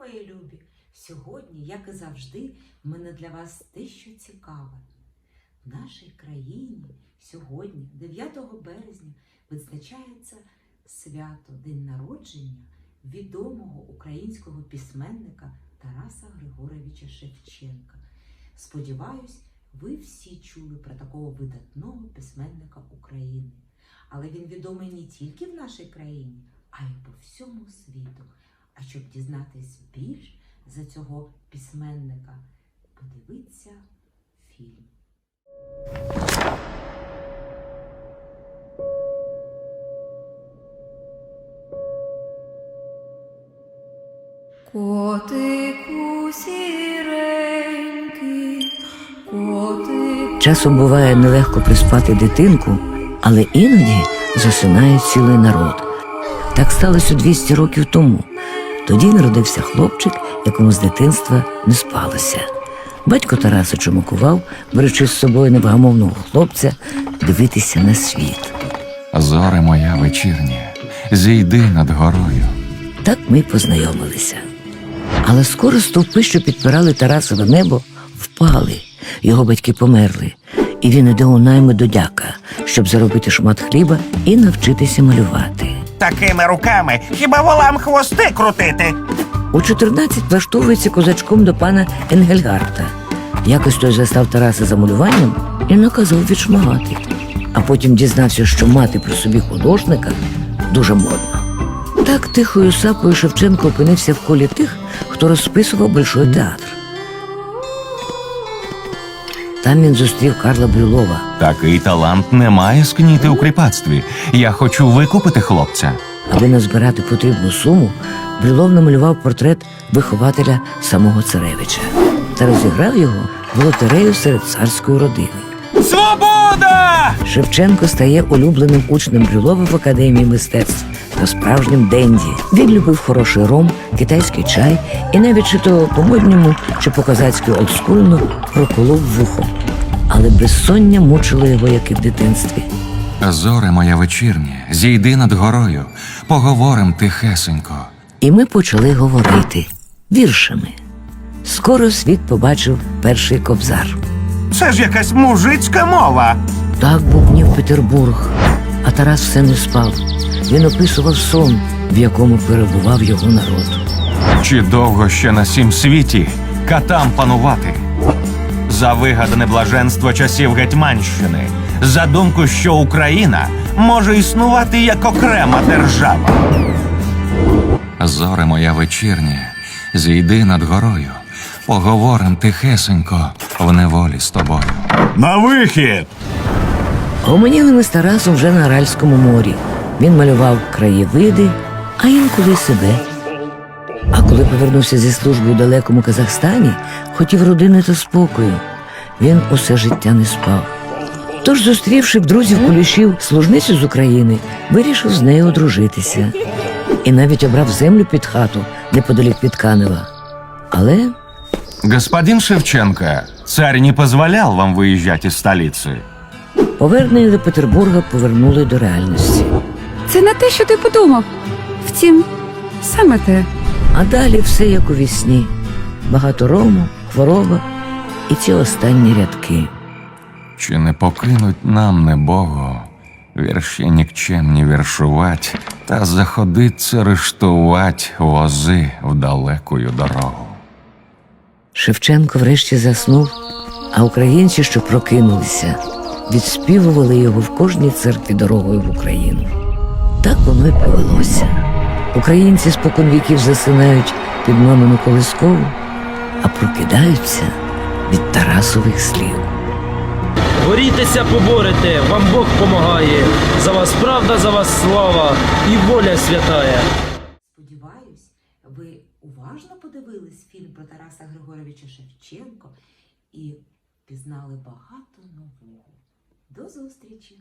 мої любі! Сьогодні, як і завжди, в мене для вас дещо цікаве. В нашій країні сьогодні, 9 березня, відзначається свято День народження відомого українського письменника Тараса Григоровича Шевченка. Сподіваюсь, ви всі чули про такого видатного письменника України. Але він відомий не тільки в нашій країні, а й по всьому світу. А щоб дізнатись більш за цього письменника, подивіться фільм. Котику сіренький, котику. Часом буває нелегко приспати дитинку, але іноді засинає цілий народ. Так сталося 200 років тому. Тоді народився хлопчик, якому з дитинства не спалося. Батько Тараса чумакував, беручи з собою невгамовного хлопця дивитися на світ. Зоре моя вечірня, зійди над горою. Так ми й познайомилися. Але скоро стовпи, що підпирали Тарасове небо, впали. Його батьки померли, і він іде у найми до дяка, щоб заробити шмат хліба і навчитися малювати. Такими руками хіба волам хвости крутити? У 14 влаштовується козачком до пана Енгельгарта. Якось той застав Тараса за малюванням і наказав відшмагати. А потім дізнався, що мати при собі художника дуже модно. Так тихою сапою Шевченко опинився в колі тих, хто розписував Большой театр. Там він зустрів Карла Брюлова. Такий талант не має скніти у кріпацтві. Я хочу викупити хлопця. Аби назбирати потрібну суму, Брюлов намалював портрет вихователя самого царевича та розіграв його в лотерею серед царської родини. Свобода! Шевченко стає улюбленим учнем Брюлова в академії мистецтв та справжнім денді. Він любив хороший ром, китайський чай і навіть чи то по-модньому, чи по-козацьки олдскульно проколов вухо. Але безсоння мучило його, як і в дитинстві. Зоре моя вечірня, зійди над горою, поговорим тихесенько. І ми почали говорити віршами. Скоро світ побачив перший кобзар. Це ж якась мужицька мова. Так бубнів Петербург, а Тарас все не спав. Він описував сон, в якому перебував його народ. Чи довго ще на сім світі катам панувати? За вигадане блаженство часів Гетьманщини, за думку, що Україна може існувати як окрема держава. Зоре моя вечірня, зійди над горою, поговорим тихесенько в неволі з тобою. На вихід! Гомоніли ми з Тарасом вже на Аральському морі. Він малював краєвиди, а інколи себе. А коли повернувся зі служби у далекому Казахстані, хотів родини та спокою. Він усе життя не спав. Тож, зустрівши в друзів кулішів служницю з України, вирішив з нею одружитися. І навіть обрав землю під хату неподалік від Канева. Але Господин Шевченко, царь не позволял вам выезжать из столицы. повернення до Петербурга повернули до реальності. Це не те, що ти подумав. Втім, саме те. А далі все як у вісні. Багато рому, хвороба і ці останні рядки. Чи не покинуть нам небого, вірші нікчемні віршувать, та заходиться рештувать вози в далекую дорогу. Шевченко врешті заснув, а українці, що прокинулися, відспівували його в кожній церкві дорогою в Україну. Так воно й повелося. Українці спокон віків засинають під мамину колискову, а прокидаються від Тарасових слів. Борітеся, поборете, вам Бог помагає. За вас правда, за вас слава і воля святая. Сподіваюсь, ви уважно подивились фільм про Тараса Григоровича Шевченко і пізнали багато нового. До зустрічі!